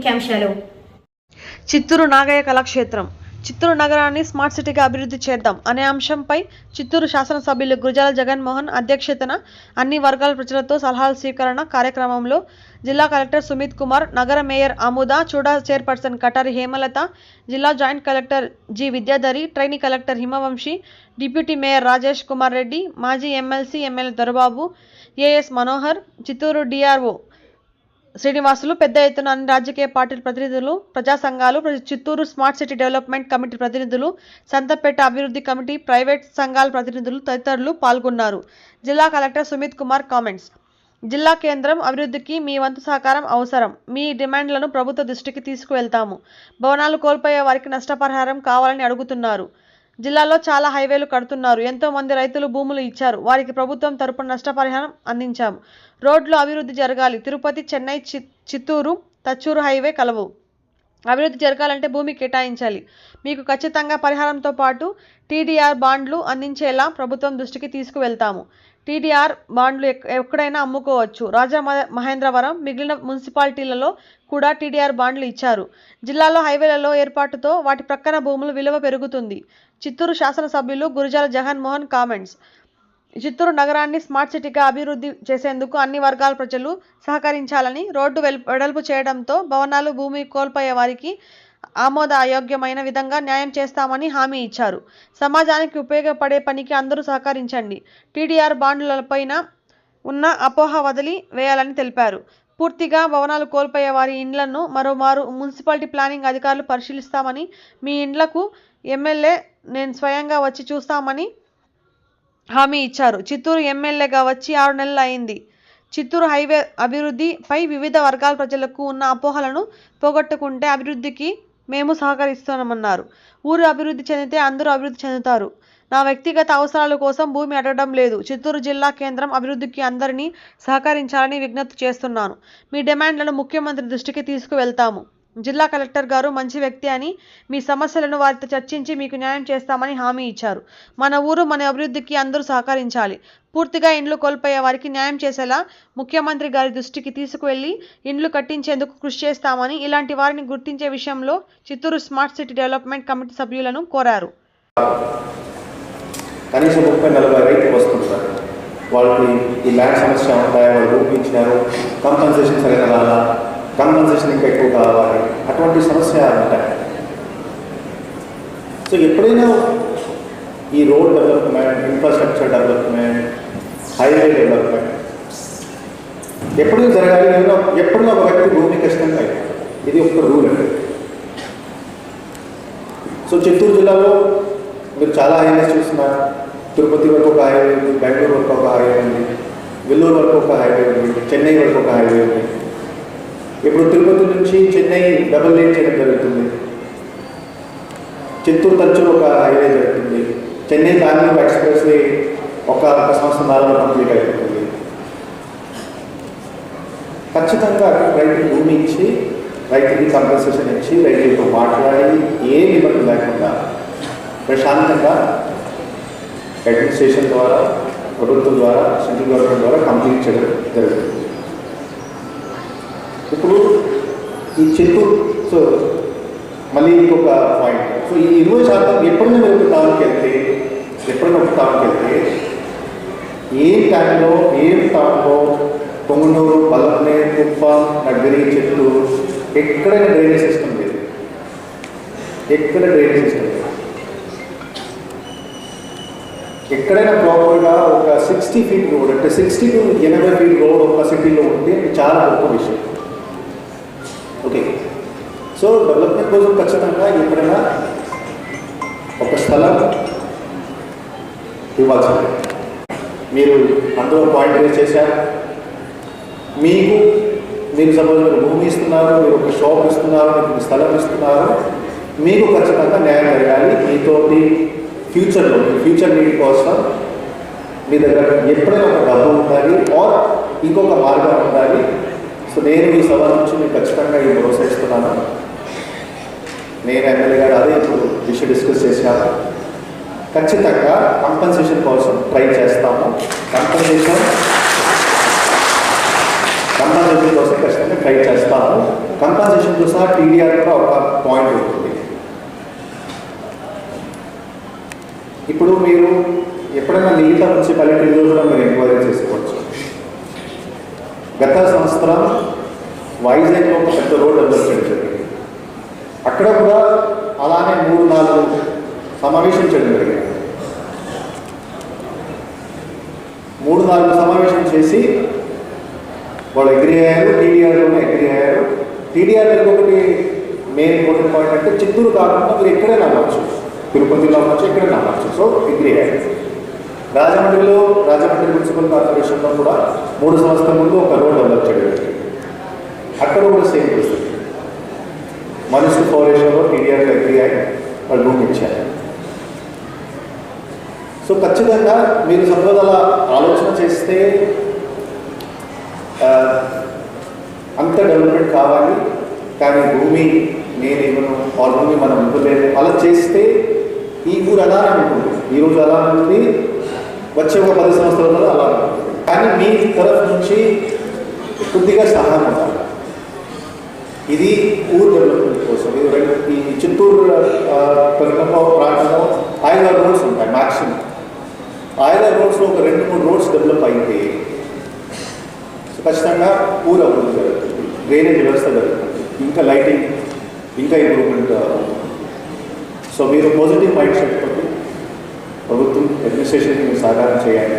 ముఖ్యాంశాలు. చిత్తూరు నాగయ్య కళాక్షేత్రం. చిత్తూరు నగరాన్ని స్మార్ట్ సిటీగా అభివృద్ధి చేద్దాం అనే అంశంపై చిత్తూరు శాసనసభ్యులు గురజాల జగన్మోహన్ అధ్యక్షతన అన్ని వర్గాల ప్రజలతో సలహాల స్వీకరణ కార్యక్రమంలో జిల్లా కలెక్టర్ సుమిత్ కుమార్ నగర మేయర్ ఆముద చూడా చైర్పర్సన్ కటారి హేమలత జిల్లా joint collector G Vidyadhari trainee collector Himavamshi deputy mayor Rajesh Kumar Reddy మాజీ MLC MLA Dorababu AS Manohar Chittoor DRO Srinivasulu పెద్ద ఎత్తున అన్ని రాజకీయ పార్టీల ప్రతినిధులు ప్రజా సంఘాలు Chittoor smart city development committee ప్రతినిధులు సంతపేట అభివృద్ధి కమిటీ ప్రైవేట్ సంఘాల ప్రతినిధులు తదితరులు పాల్గొన్నారు. జిల్లా కలెక్టర్ సుమిత్ కుమార్ కామెంట్స్. జిల్లా కేంద్రం అభివృద్ధికి మీ వంతు సహకారం అవసరం. మీ డిమాండ్లను ప్రభుత్వ దృష్టికి తీసుకువెళ్తాము. భవనాలు కోల్పోయే వారికి నష్టపరిహారం కావాలని అడుగుతున్నారు. జిల్లాలో చాలా హైవేలు కడుతున్నారు. ఎంతో మంది రైతులు భూములు ఇచ్చారు. వారికి ప్రభుత్వం తరపున నష్టపరిహారం అందించాము రోడ్లు అభివృద్ధి జరగాలి. తిరుపతి చెన్నై చి- చిత్తూరు తచ్చూరు హైవే కలవు. అభివృద్ధి జరగాలంటే భూమి కేటాయించాలి. మీకు ఖచ్చితంగా పరిహారంతో పాటు టీడీఆర్ బాండ్లు అందించేలా ప్రభుత్వం దృష్టికి తీసుకువెళ్తాము. టీడీఆర్ బాండ్లు ఎక్కడైనా అమ్ముకోవచ్చు. రాజా మహేంద్రవరం మిగిలిన మున్సిపాలిటీలలో కూడా టీడీఆర్ బాండ్లు ఇచ్చారు. జిల్లాలో హైవేలలో ఏర్పాటుతో వాటి ప్రక్కన భూముల విలువ పెరుగుతుంది. చిత్తూరు శాసనసభ్యులు గురజాల జగన్మోహన్ కామెంట్స్. చిత్తూరు నగరాన్ని స్మార్ట్ సిటీగా అభివృద్ధి చేసేందుకు అన్ని వర్గాల ప్రజలు సహకరించాలని రోడ్డు వెల్- వెడల్పు చేయడంతో భవనాలు భూమి కోల్పోయే వారికి ఆమోద అయోగ్యమైన విధంగా న్యాయం చేస్తామని హామీ ఇచ్చారు. సమాజానికి ఉపయోగపడే పనికి అందరూ సహకరించండి. టీడీఆర్ బాండ్లపైన ఉన్న అపోహ వదిలి వేయాలని తెలిపారు. పూర్తిగా భవనాలు కోల్పోయే వారి ఇండ్లను మరోమారు మున్సిపాలిటీ ప్లానింగ్ అధికారులు పరిశీలిస్తామని మీ ఇండ్లకు ఎమ్మెల్యే నేను స్వయంగా వచ్చి చూస్తామని హామీ ఇచ్చారు. చిత్తూరు ఎమ్మెల్యేగా వచ్చి ఆరు నెలలు అయింది. చిత్తూరు హైవే అభివృద్ధిపై వివిధ వర్గాల ప్రజలకు ఉన్న అపోహలను పోగొట్టుకుంటే అభివృద్ధికి మేము సహకరిస్తున్నామన్నారు. ఊరు అభివృద్ధి చెందితే అందరూ అభివృద్ధి చెందుతారు. నా వ్యక్తిగత అవసరాల కోసం భూమి అడగడం లేదు. చిత్తూరు జిల్లా కేంద్రం అభివృద్ధికి అందరినీ సహకరించాలని విజ్ఞప్తి చేస్తున్నాను. మీ డిమాండ్లను ముఖ్యమంత్రి దృష్టికి తీసుకువెళ్తాము. జిల్లా కలెక్టర్ గారు మంచి వ్యక్తి అని మీ సమస్యలను వారితో చర్చించి మీకు న్యాయం చేస్తామని హామీ ఇచ్చారు. మన ఊరు మన అభివృద్ధికి అందరూ సహకరించాలి. పూర్తిగా ఇండ్లు కోల్పోయే వారికి న్యాయం చేసేలా ముఖ్యమంత్రి గారి దృష్టికి తీసుకువెళ్ళి ఇండ్లు కట్టించేందుకు కృషి చేస్తామని ఇలాంటి వారిని గుర్తించే విషయంలో Chittoor smart city development committee సభ్యులను కోరారు. కనీసం ముప్పై నలభై రైతులు వస్తుంటారు వాళ్ళకి ఈ ల్యాండ్ సమస్య ఉంటాయా వాళ్ళు ఊపించినారు సరైన కంపన్సేషన్ ఇంకా ఎక్కువ కావాలి. అటువంటి సమస్య ఉంటాయి. సో ఎప్పుడైనా ఈ road development infrastructure development highway development ఎప్పుడు జరగాలి ఏదో ఎప్పుడో ఒక వ్యక్తి భూమి కష్టం కాదు. ఇది ఒక రూల్ అండి. సో చిత్తూరు జిల్లాలో మీరు చాలా హైవేస్ చూస్తున్నారు తిరుపతి వరకు ఒక హైవే ఉంది బెంగళూరు వరకు ఒక హైవే ఉంది వెల్లూరు వరకు ఒక హైవే ఉంది చెన్నై వరకు ఒక హైవే ఉంది. ఇప్పుడు తిరుపతి నుంచి చెన్నై డబుల్ లేన్ చేయడం జరుగుతుంది. చిత్తూరు తరచు ఒక హైవే జరుగుతుంది. చెన్నై బెంగళూరు ఎక్స్ప్రెస్ వే ఒక ఒక సంవత్సరాలలో కంప్లీట్ అయిపోతుంది. ఖచ్చితంగా రైతుకి భూమి ఇచ్చి రైతుకి కంపెన్సేషన్ ఇచ్చి రైతులతో మాట్లాడి ఏ ఇబ్బంది లేకుండా ప్రశాంతంగా అడ్మినిస్ట్రేషన్ ద్వారా ప్రభుత్వం ద్వారా సెంట్రల్ గవర్నమెంట్ ద్వారా కంప్లీట్ చేయడం జరుగుతుంది. ఇప్పుడు ఈ చెట్టు సో మళ్ళీ ఇంకొక పాయింట్ సో ఈ ఇరవై శాతం ఎప్పుడైనా మీరు ఒక టౌన్కి వెళ్తే ఎప్పుడైనా ఒక టౌన్కి వెళ్తే ఏ టైంలో ఏ టౌన్లో పొంగునూరు పల్లె కుప్ప నగరి చెట్లు ఎక్కడైనా డ్రైనేజ్ సిస్టమ్ లేదు. ఎక్కడ డ్రైనేజ్ సిస్టమ్ లేదు. ఎక్కడైనా ప్రాపర్గా ఒక సిక్స్టీ ఫీట్ రోడ్ అంటే సిక్స్టీ టు ఎనభై ఫీట్ రోడ్ ఒక సిటీలో ఉంటే చాలా గొప్ప విషయం. ఓకే సో డెవలప్మెంట్ కోసం ఖచ్చితంగా ఎప్పుడైనా ఒక స్థలం ఇవ్వాల్సి మీరు అందులో పాయింట్ రేస్ చేశారు. మీకు మీరు సపోజ్ మీరు భూమి ఇస్తున్నారు మీరు ఒక షాప్ ఇస్తున్నారు మీకు స్థలం ఇస్తున్నారు మీకు ఖచ్చితంగా న్యాయం జరగాలి. మీతోటి ఫ్యూచర్లో మీ ఫ్యూచర్ నీడ్ కోసం మీ దగ్గర ఎప్పుడైనా ఒక డబ్బు ఉండాలి ఆర్ ఇంకొక మార్గం ఉండాలి. సో నేను ఈ సవాల్ నుంచి మీకు ఖచ్చితంగా ఈ భరోసా ఇస్తున్నాను నేను ఎమ్మెల్యే గారు అదే ఇప్పుడు ఇష్యూ డిస్కస్ చేశాను ఖచ్చితంగా కంపెన్సేషన్ కోసం ట్రై చేస్తాము. కంపెన్సేషన్ కంపెన్సేషన్ కోసం ఖచ్చితంగా ట్రై చేస్తాము. కంపెన్సేషన్తో సహా టీడీఆర్ కూడా ఒక పాయింట్ ఉంటుంది. ఇప్పుడు మీరు ఎప్పుడైనా మిగతా నుంచి పల్లెటూరులో కూడా మీరు ఎంక్వైరీ చేసుకోవచ్చు. గత సంవత్సరం వైజాగ్లో ఒక పెద్ద రోడ్ డెవలప్మెంట్ జరిగింది అక్కడ కూడా అలానే మూడు నాలుగు సమావేశం చేయడం జరిగింది మూడు నాలుగు సమావేశం చేసి వాళ్ళు అగ్రి అయ్యారు టీడీఆర్లోనే అగ్రి అయ్యారు. టీడీఆర్ ఇంకొకటి మెయిన్ ఇంపార్టెంట్ పాయింట్ అంటే చిత్తూరు కాకుండా మీరు ఎక్కడైనా అవ్వచ్చు తిరుపతిలో అవ్వచ్చు ఎక్కడైనా అవ్వచ్చు సో అగ్రి అయ్యారు. రాజమండ్రిలో రాజమండ్రి మున్సిపల్ కార్పొరేషన్లో కూడా మూడు సంవత్సరాల ముందు ఒక రోడ్ డెవలప్ చేయడం అక్కడ కూడా సేమ్ పరిస్థితి. మున్సిపల్ కార్పొరేషన్లో టీడీఆర్ అగ్రి అయ్యి వాళ్ళు రూమ్ ఇచ్చారు సో ఖచ్చితంగా మీరు సపోజ్ ఆలోచన చేస్తే అంత డెవలప్మెంట్ కావాలి కానీ భూమి నేను ఇవ్వను వాళ్ళ భూమి మనం ఇవ్వలేదు అలా చేస్తే ఈ ఊరు అలానే ఉంటుంది. ఈరోజు అలా ఉంటుంది వచ్చే ఒక పది సంవత్సరాలలో అలా ఉంటుంది. కానీ మీ తరఫు నుంచి కొద్దిగా సహాయం ఉండాలి ఇది ఊరు డెవలప్మెంట్ కోసం. ఇది రెండు ఈ చిత్తూరు ఆ, పరిణామ ప్రాంతంలో ఐదారు రోడ్స్ ఉంటాయి మ్యాక్సిమం ఆయన రోడ్స్లో ఒక రెండు మూడు రోడ్స్ డెవలప్ అయితే సో ఖచ్చితంగా ఊరు అభివృద్ధి జరుగుతుంది. డ్రైనేజ్ వ్యవస్థ జరుగుతుంది. ఇంకా లైటింగ్ ఇంకా ఇంప్రూవ్మెంట్ సో మీరు పాజిటివ్ మైండ్ సెట్ ప్రభుత్వం అడ్మినిస్ట్రేషన్కి మీరు సహకారం చేయాలి.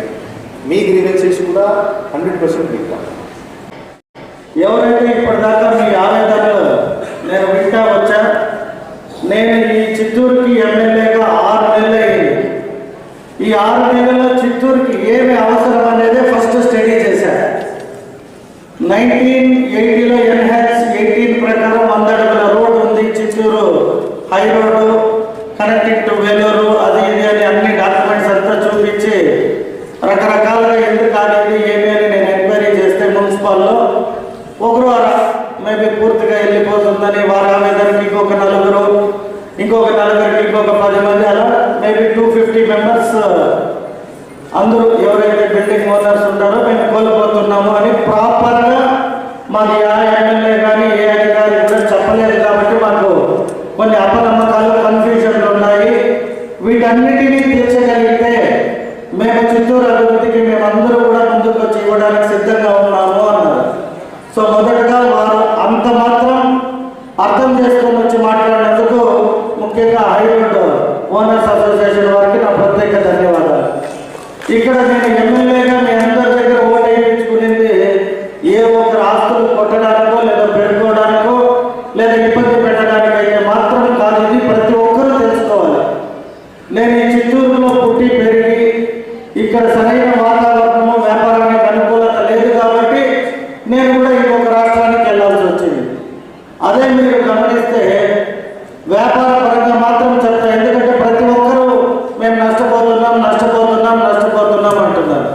మీ గ్రీవెన్సెస్ కూడా హండ్రెడ్ పర్సెంట్ ఇవ్వాలి ఎవరైతే ఇప్పటిదాకా మీ ఆవేదనలు నేను వింటా వచ్చా నేను ఈ చిత్తూరుకి ఎమ్మెల్యేగా ఆరు నెలలు అయింది. ఈ ఆరు నెలల్లో చిత్తూరుకి ఏమి అవసరం అనేది ఫస్ట్ స్టడీ చేశాను నైన్టీన్ ఎయిటీలో ఎన్హాన్స్ ఎయిటీన్ ప్రకారం వంద అడుగుల రోడ్ ఉంది Chittoor high road connecting to Vellore అది ఇది అని అన్ని డాక్యుమెంట్స్ అంతా చూపించి రకరకాలుగా ఎందుకు కాలేదు ఏమి అని నేను ఎంక్వైరీ చేస్తే మున్సిపాల్లో ఒకరు మేబీ పూర్తిగా వెళ్ళిపోతుందని వారి ఆవేదనకి ఇంకొక నలుగురు ఇంకొక నలుగురికి ఇంకొక పది మంది అలా మేబీ టూ ఫిఫ్టీ మెంబర్స్ అందరూ ఎవరైతే బిల్డింగ్ ఓనర్స్ ఉంటారో మేము కోల్పోతున్నాము అని ప్రాపర్గా మాకు ఏ ఎమ్మెల్యే కానీ ఏ అధికారి కూడా చెప్పలేదు కాబట్టి మాకు కొన్ని అపనమ్మకాలు కన్ఫ్యూజన్లు ఉన్నాయి. వీటన్నిటినీ తీర్చగలిగితే మేము చిత్తూరు అభివృద్ధికి మేమందరూ కూడా ముందుకు వచ్చి ఇవ్వడానికి సిద్ధంగా ఉన్నాము అన్నారు సో మొదటగా వారు అంత మాత్రం అర్థం చేసుకొని వచ్చి మాట్లాడినందుకు ముఖ్యంగా హైరోడ్ ఓనర్స్ అసోసియేషన్ వారికి నా ప్రత్యేక ధన్యవాదాలు ఇక్కడ నేను ఎమ్మెల్యేగా మీ అందరి దగ్గర ఓటు వేయించుకునేది ఏ ఒక్కరు ఆస్తులు కొట్టడానికో లేదా పెట్టుకోవడానికో లేదా ఇబ్బంది పెట్టడానికి అయితే మాత్రం కాదు ఇది ప్రతి ఒక్కరూ తెలుసుకోవాలి నేను ఈ చిత్తూరులో పుట్టి పెరిగి ఇక్కడ సరైన వాతావరణము వ్యాపారానికి అనుకూలత లేదు కాబట్టి నేను కూడా ఇంకొక రాష్ట్రానికి వెళ్ళాల్సి వచ్చింది అదే మీరు గమనిస్తే వ్యాపార పరంగా మాత్రం చెప్తా ఎందుకంటే ప్రతి ఒక్కరూ మేము నష్టపోతున్నాం నష్టపోతున్నాం నష్టపోతున్నాం అంటున్నారు.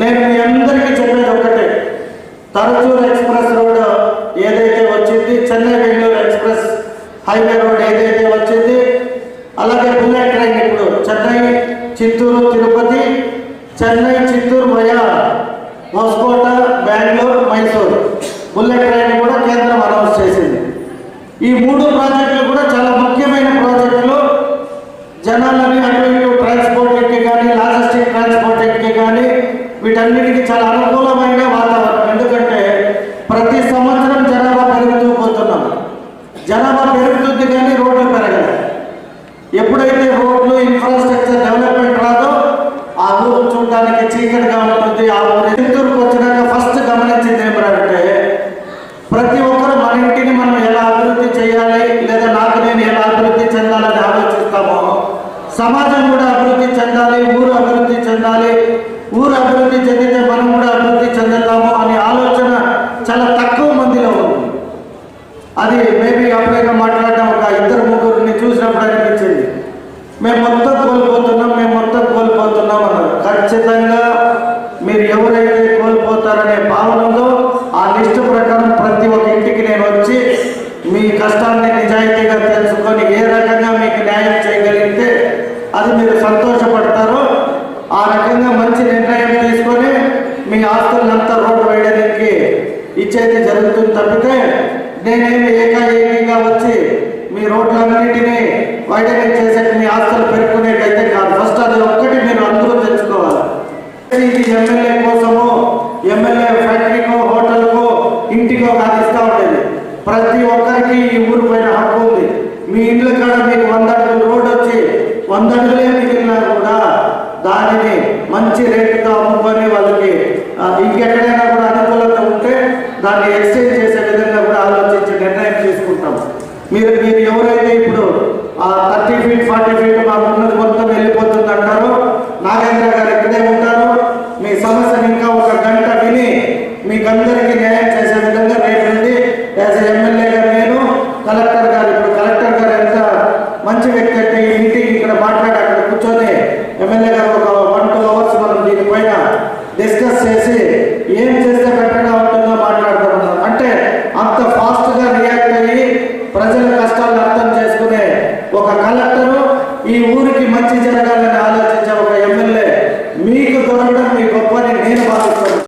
నేను మీ అందరికీ చెప్పేది ఒకటే. తరచూరు ఎక్స్ప్రెస్ రోడ్ ఏదైతే వచ్చింది Chennai Bengaluru express highway road ఏదైతే వచ్చింది అలాగే బుల్లెట్ ట్రైన్ ఇప్పుడు చెన్నై చిత్తూరు తిరుపతి చెన్నై చిత్తూరు మయా హోస్కోట బెంగళూరు మైసూరు. బుల్లెట్ ట్రైన్ కూడా కేంద్రం అనౌన్స్ చేసింది. ఈ మూడు ప్రాజెక్టు చాలా అనుకూలమైన వాతావరణం. ఎందుకంటే ప్రతి సంవత్సరం జనాభా పెరుగుతూ పోతున్నాం. జనాభా పెరుగుతుంది కానీ రోడ్లు పెరగదు ఎప్పుడైతే రోడ్లు ఇన్ఫ్రాస్ట్రక్చర్ డెవలప్మెంట్ రాదో ఆ ఊరు చూడడానికి చీకటిగా ఉంటుంది ఆ ఊరు చిత్తూరుకు వచ్చినాక ఫస్ట్ గమనించింది ఏమిటంటే ప్రతి ఒక్కరు మన ఇంటిని మనం ఎలా అభివృద్ధి చేయాలి లేదా నాకు నేను ఎలా అభివృద్ధి చెందాలని ఆలోచిస్తామో సమాజం కూడా అభివృద్ధి చెందాలి ఊరు అభివృద్ధి చెందాలి ఊరు అభివృద్ధి చెందితే మనం కూడా అభివృద్ధి చెందుతాము అనే ఆలోచన చాలా తక్కువ మందిలో ఉంది. అది మేబీ అప్పుడైనా మాట్లాడడం ఒక ఇద్దరు ముగ్గురిని చూసినప్పుడు అనిపించింది. మేము మొత్తం కోల్పోతున్నాం మేము మొత్తం కోల్పోతున్నాం అన్నారు. ఖచ్చితంగా మీరు ఎవరైతే కోల్పోతారనే భావనలో ఆ లిస్టు ప్రకారం ప్రతి ఒక్క ఇంటికి నేను వచ్చి మీ కష్టాన్ని నిజాయితీ ఇచ్చేది జరుగుతుంది తప్పితే నేనేమి ఏకాఏకంగా వచ్చి మీ రోడ్లన్నింటినీ వైడనింగ్ చేసే అభివృద్ధి చేసే విధంగా కూడా ఆలోచించి నిర్ణయం తీసుకుంటాం. మీరు మీరు ఎవరైతే ఇప్పుడు ఆ థర్టీ ఫీట్ ఫార్టీ ఫీట్ మాకు ఉన్నది కొంత